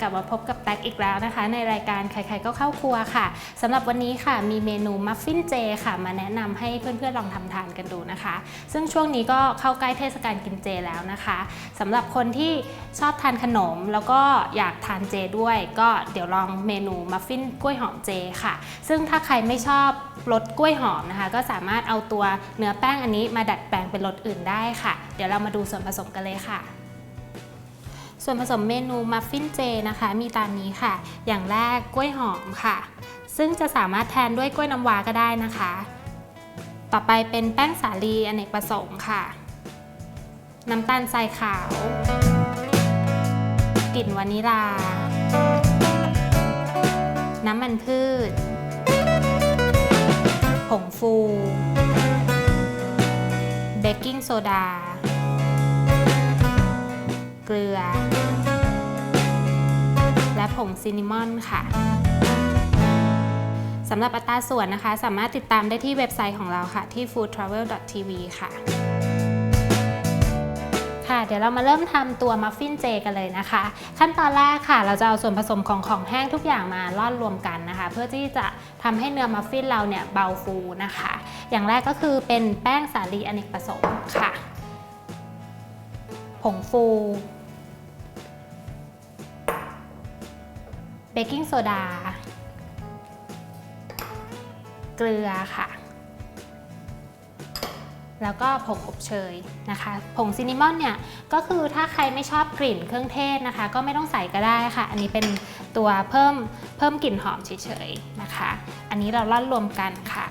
กลับมาพบกับแท็กอีกแล้วนะคะ ในรายการใครๆก็เข้าครัวค่ะสำหรับวันนี้ค่ะมีเมนูมัฟฟินเจค่ะ มาแนะนำให้เพื่อนๆลองทำทานกันดูนะคะ ซึ่งช่วงนี้ก็เข้าใกล้เทศกาลกินเจแล้วนะคะสำหรับคนที่ชอบทานขนมแล้วก็อยากทานเจด้วย ก็เดี๋ยวลองเมนูมัฟฟินกล้วยหอมเจค่ะ ซึ่งถ้าใครไม่ชอบรสกล้วยหอมนะคะ ก็สามารถเอาตัวเนื้อแป้งอันนี้มาดัดแปลงเป็นรสอื่นได้ค่ะ เดี๋ยวเรามาดูส่วนผสมกันเลยค่ะ ส่วนผสมเมนูมัฟฟินเจนะคะ มีตามนี้ค่ะ อย่างแรกกล้วยหอมค่ะ ซึ่งจะสามารถแทนด้วยกล้วยน้ำว้าก็ได้นะคะ ต่อไปเป็นแป้งสาลีอเนกประสงค์ค่ะ น้ำตาลทรายขาว กลิ่นวานิลา น้ำมันพืช ผงฟู เบกกิ้งโซดา เกลือ และผงซินนามอนค่ะสำหรับอัตราส่วนนะคะ สามารถติดตามได้ที่เว็บไซต์ของเราค่ะ ที่ foodtravel.tv ค่ะ ค่ะ เดี๋ยวเรามาเริ่มทำตัวมัฟฟินเจกันเลยนะคะ ขั้นตอนแรกค่ะ เราจะเอาส่วนผสมของของแห้งทุกอย่างมาร่อนรวมกันนะคะ เพื่อที่จะทำให้เนื้อมัฟฟินเราเนี่ยเบาฟูนะคะ อย่างแรกก็คือเป็นแป้งสาลีอเนกประสงค์ค่ะ ผงฟู เบกกิ้งโซดา เกลือค่ะ แล้วก็ผงอบเชยนะคะ ผงซินนามอนเนี่ย ก็คือถ้าใครไม่ชอบกลิ่นเครื่องเทศนะคะ ก็ไม่ต้องใส่ก็ได้ค่ะ อันนี้เป็นตัวเพิ่มเพิ่มกลิ่นหอมเฉยๆนะคะ อันนี้เราล่อนรวมกันค่ะ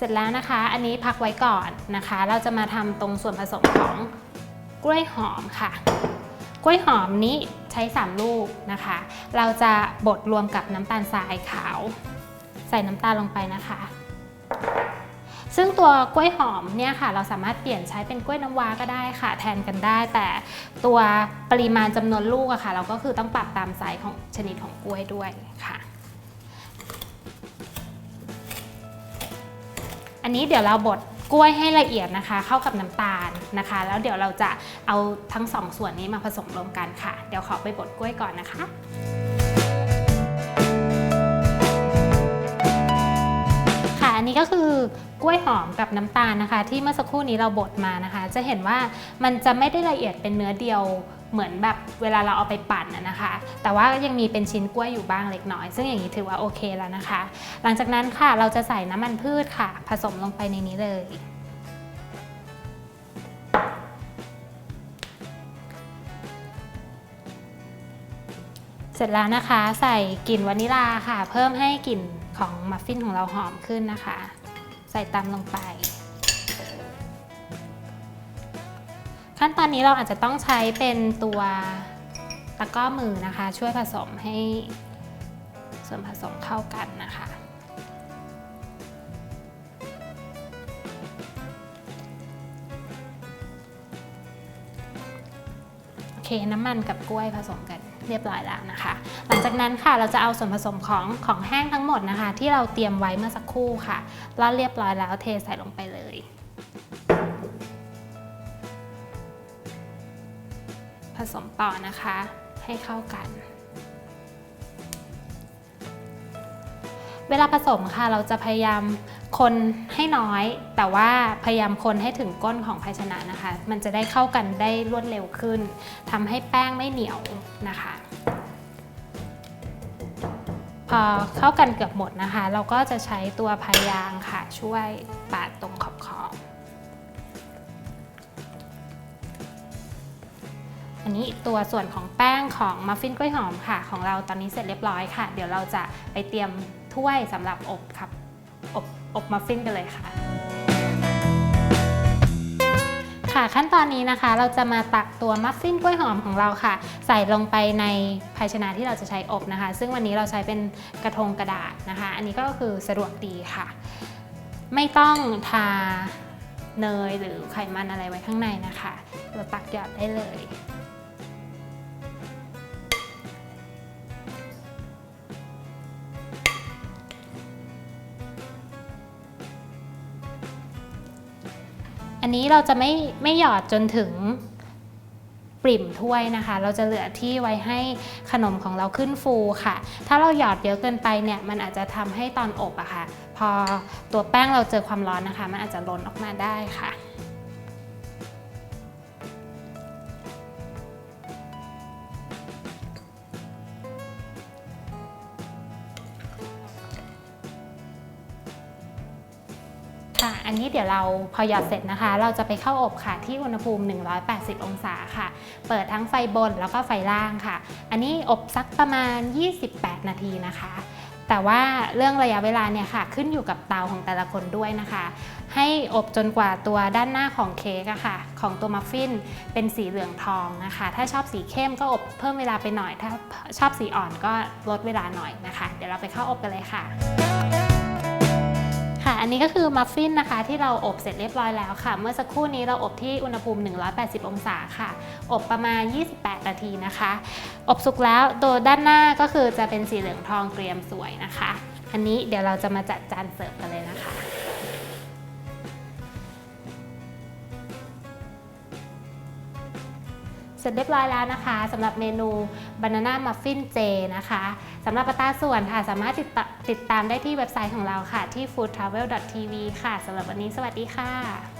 เสร็จแล้วนะคะ อันนี้พักไว้ก่อนนะคะ เราจะมาทำตรงส่วนผสมของกล้วยหอมค่ะ กล้วยหอมนี้ใช้ 3 ลูกนะคะ เราจะบดรวมกับน้ำตาลทรายขาว ใส่น้ำตาลลงไปนะคะ ซึ่งตัวกล้วยหอมเนี่ยค่ะ เราสามารถเปลี่ยนใช้เป็นกล้วยน้ำว้าก็ได้ค่ะ แทนกันได้ แต่ตัวปริมาณจำนวนลูกอะค่ะ เราก็คือต้องปรับตามไซส์ของชนิดของกล้วยด้วยค่ะ อันนี้เดี๋ยวเราบดกล้วยให้ละเอียดนะคะ เข้ากับน้ำตาลนะคะ แล้วเดี๋ยวเราจะเอาทั้งสองส่วนนี้มาผสมรวมกันค่ะ เดี๋ยวขอไปบดกล้วยก่อนนะคะค่ะอันนี้ก็คือกล้วยหอมกับน้ำตาลนะคะ ที่เมื่อสักครู่นี้เราบดมานะคะ จะเห็นว่ามันจะไม่ได้ละเอียดเป็นเนื้อเดียว เหมือนแบบเวลาเราเอาไปปั่นนะคะ แต่ว่ายังมีเป็นชิ้นกล้วยอยู่บ้างเล็กน้อย ซึ่งอย่างนี้ถือว่าโอเคแล้วนะคะ หลังจากนั้นค่ะเราจะใส่น้ำมันพืชค่ะ ผสมลงไปในนี้เลย เสร็จแล้วนะคะใส่กลิ่นวานิลาค่ะ เพิ่มให้กลิ่นของมัฟฟินของเราหอมขึ้นนะคะ ใส่ตามลงไป ขั้นตอนนี้เราอาจจะต้องใช้เป็นตัวตะก้อมือนะคะ ช่วยผสมให้ส่วนผสมเข้ากันนะคะโอเคน้ำมันกับกล้วยผสมกันเรียบร้อยแล้วนะคะ หลังจากนั้นค่ะเราจะเอาส่วนผสมของของแห้งทั้งหมดนะคะ ที่เราเตรียมไว้เมื่อสักครู่ค่ะร่อนเรียบร้อยแล้วเทใส่ลงไปเลย สมต่อนะคะ ให้เข้ากัน เวลาผสมค่ะเราจะพยายามคนให้น้อย แต่ว่าพยายามคนให้ถึงก้นของภาชนะนะคะ มันจะได้เข้ากันได้รวดเร็วขึ้นทำให้แป้งไม่เหนียวนะคะ พอเข้ากันเกือบหมดนะคะ เราก็จะใช้ตัวพายางค่ะ ช่วยปาดตรงขอบขอบ นนี้ตัวส่วนของแป้งของมัฟฟินกล้วยหอมค่ะ ของเราตอนนี้เสร็จเรียบร้อยค่ะ เดี๋ยวเราจะไปเตรียมถ้วยสำหรับอบครับอบอบมัฟฟินกันเลยค่ะ ค่ะขั้นตอนนี้นะคะเราจะมาตักตัวมัฟฟินกล้วยหอมของเราค่ะ ใส่ลงไปในภาชนะที่เราจะใช้อบนะคะ ซึ่งวันนี้เราใช้เป็นกระทงกระดาษนะคะ อันนี้ก็คือสะดวกดีค่ะ ไม่ต้องทาเนยหรือไขมันอะไรไว้ข้างในนะคะ เราตักหยอดได้เลย อันนี้เราจะไม่ไม่หยอดจนถึงปริ่มถ้วยนะคะ เราจะเหลือที่ไว้ให้ขนมของเราขึ้นฟูค่ะ ถ้าเราหยอดเยอะเกินไปเนี่ยมันอาจจะทำให้ตอนอบอะค่ะ พอตัวแป้งเราเจอความร้อนนะคะ มันอาจจะล้นออกมาได้ค่ะ ค่ะ อันนี้เดี๋ยวเราพอหยอดเสร็จนะคะ เราจะไปเข้าอบค่ะที่อุณหภูมิ 180 องศาค่ะ เปิดทั้งไฟบนแล้วก็ไฟล่างค่ะ อันนี้อบสักประมาณ 28 นาทีนะคะ แต่ว่าเรื่องระยะเวลาเนี่ยค่ะ ขึ้นอยู่กับเตาของแต่ละคนด้วยนะคะ ให้อบจนกว่าตัวด้านหน้าของเค้กอะค่ะ ของตัวมัฟฟินเป็นสีเหลืองทองนะคะ ถ้าชอบสีเข้มก็อบเพิ่มเวลาไปหน่อย ถ้าชอบสีอ่อนก็ลดเวลาหน่อยนะคะ เดี๋ยวเราไปเข้าอบกันเลยค่ะค่ะ อันนี้ก็คือมัฟฟินนะคะที่เราอบเสร็จเรียบร้อยแล้วค่ะ เมื่อสักครู่นี้เราอบที่อุณหภูมิ 180 องศาค่ะ อบประมาณ 28 นาทีนะคะ อบสุกแล้วตัวด้านหน้าก็คือจะเป็นสีเหลืองทองเกรียมสวยนะคะ อันนี้เดี๋ยวเราจะมาจัดจานเสิร์ฟกันเลยนะคะเสร็จเรียบร้อยแล้วนะคะสำหรับเมนู Banana Muffin J นะคะสำหรับอัตาส่วนค่ะสามารถติดต่อ ติดตามได้ที่เว็บไซต์ของเราค่ะที่ foodtravel.tv ค่ะสำหรับวันนี้สวัสดีค่ะ